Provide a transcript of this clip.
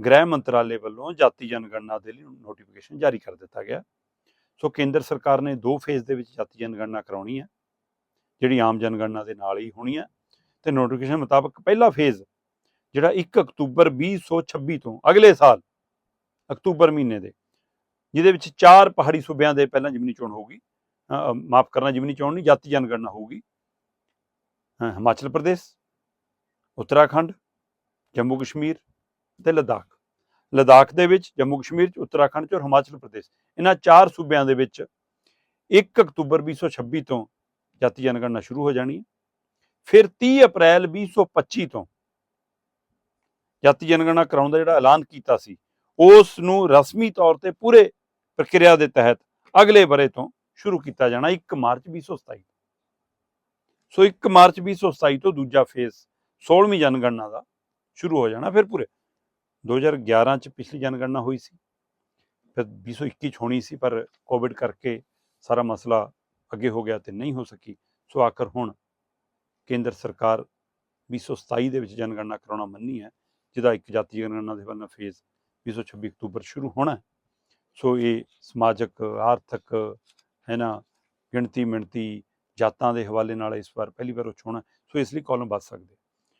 ਗ੍ਰਹਿ ਮੰਤਰਾਲੇ ਵੱਲੋਂ ਜਾਤੀ ਜਨਗਣਨਾ ਦੇ ਲਈ ਨੋਟੀਫਿਕੇਸ਼ਨ ਜਾਰੀ ਕਰ ਦਿੱਤਾ ਗਿਆ। ਸੋ ਕੇਂਦਰ ਸਰਕਾਰ ਨੇ ਦੋ ਫੇਜ਼ ਦੇ ਵਿੱਚ ਜਾਤੀ ਜਨਗਣਨਾ ਕਰਾਉਣੀ ਹੈ, ਜਿਹੜੀ ਆਮ ਜਨਗਣਨਾ ਦੇ ਨਾਲ ਹੀ ਹੋਣੀ ਹੈ ਤੇ ਨੋਟੀਫਿਕੇਸ਼ਨ ਮੁਤਾਬਕ ਪਹਿਲਾ ਫੇਜ਼ ਜਿਹੜਾ 1 ਅਕਤੂਬਰ 2026 ਤੋਂ ਅਗਲੇ ਸਾਲ ਅਕਤੂਬਰ ਮਹੀਨੇ ਦੇ, ਜਿਹਦੇ ਵਿੱਚ ਚਾਰ ਪਹਾੜੀ ਸੂਬਿਆਂ ਦੇ ਪਹਿਲਾਂ ਜ਼ਮੀਨੀ ਚੋਣ ਹੋਊਗੀ ਮਾਫ ਕਰਨਾ ਜ਼ਮੀਨੀ ਚੋਣ ਨਹੀਂ, ਜਾਤੀ ਜਨਗਣਨਾ ਹੋਊਗੀ। ਹਿਮਾਚਲ ਪ੍ਰਦੇਸ਼, ਉੱਤਰਾਖੰਡ, ਜੰਮੂ ਕਸ਼ਮੀਰ ਤੇ ਲਦਾਖ। ਲਦਾਖ ਦੇ ਵਿੱਚ, ਜੰਮੂ ਕਸ਼ਮੀਰ ਚ, ਉੱਤਰਾਖੰਡ ਚ ਔਰ ਹਿਮਾਚਲ ਪ੍ਰਦੇਸ਼। ਇਹਨਾਂ ਚਾਰ ਸੂਬਿਆਂ ਦੇ ਵਿੱਚ 1 ਅਕਤੂਬਰ 2026 ਤੋਂ ਜਾਤੀ ਜਨਗਣਨਾ ਸ਼ੁਰੂ ਹੋ ਜਾਣੀ ਹੈ। ਫਿਰ 30 ਅਪ੍ਰੈਲ 2025 ਤੋਂ ਜਾਤੀ ਜਨਗਣਨਾ ਕਰਾਉਣ ਦਾ ਜਿਹੜਾ ਐਲਾਨ ਕੀਤਾ ਸੀ ਉਸ ਨੂੰ ਰਸਮੀ ਤੌਰ ਤੇ ਪੂਰੇ ਪ੍ਰਕਿਰਿਆ ਦੇ ਤਹਿਤ ਅਗਲੇ ਬਰੇ ਤੋਂ ਸ਼ੁਰੂ ਕੀਤਾ ਜਾਣਾ 1 ਮਾਰਚ 2027 ਸੋ 1 ਮਾਰਚ 2027 ਤੋਂ ਦੂਜਾ ਫੇਸ 16ਵੀਂ ਜਨਗਣਨਾ ਦਾ ਸ਼ੁਰੂ ਹੋ ਜਾਣਾ ਫਿਰ ਪੂਰੇ। 2011 ਚ ਪਿਛਲੀ ਜਨਗਣਨਾ ਹੋਈ ਸੀ। ਫਿਰ 2021 ਚ ਹੋਣੀ ਸੀ, ਪਰ ਕੋਵਿਡ ਕਰਕੇ ਸਾਰਾ ਮਸਲਾ ਅੱਗੇ ਹੋ ਗਿਆ ਤੇ ਨਹੀਂ ਹੋ ਸਕੀ। ਸੋ ਆਖਰ ਹੁਣ ਕੇਂਦਰ ਸਰਕਾਰ 2027 ਦੇ ਵਿੱਚ ਜਨਗਣਨਾ ਕਰਾਉਣਾ ਮੰਨੀ ਹੈ, ਜਿਹਦਾ ਇੱਕ ਜਾਤੀ ਜਨਗਣਨਾ ਦੇ ਵੱਲੋਂ ਫੇਜ਼ 2026 ਅਕਤੂਬਰ ਸ਼ੁਰੂ ਹੋਣਾ ਸੋ ਇਹ ਸਮਾਜਿਕ, ਆਰਥਿਕ, ਹੈ ਨਾ ਗਿਣਤੀ ਮਿਣਤੀ ਜਾਤਾਂ ਦੇ ਹਵਾਲੇ ਨਾਲ ਇਸ ਵਾਰ ਪਹਿਲੀ ਵਾਰ ਉਹ 'ਚ ਹੋਣਾ ਸੋ ਇਸ ਲਈ ਕਾਲਮ ਵੱਧ ਸਕਦੇ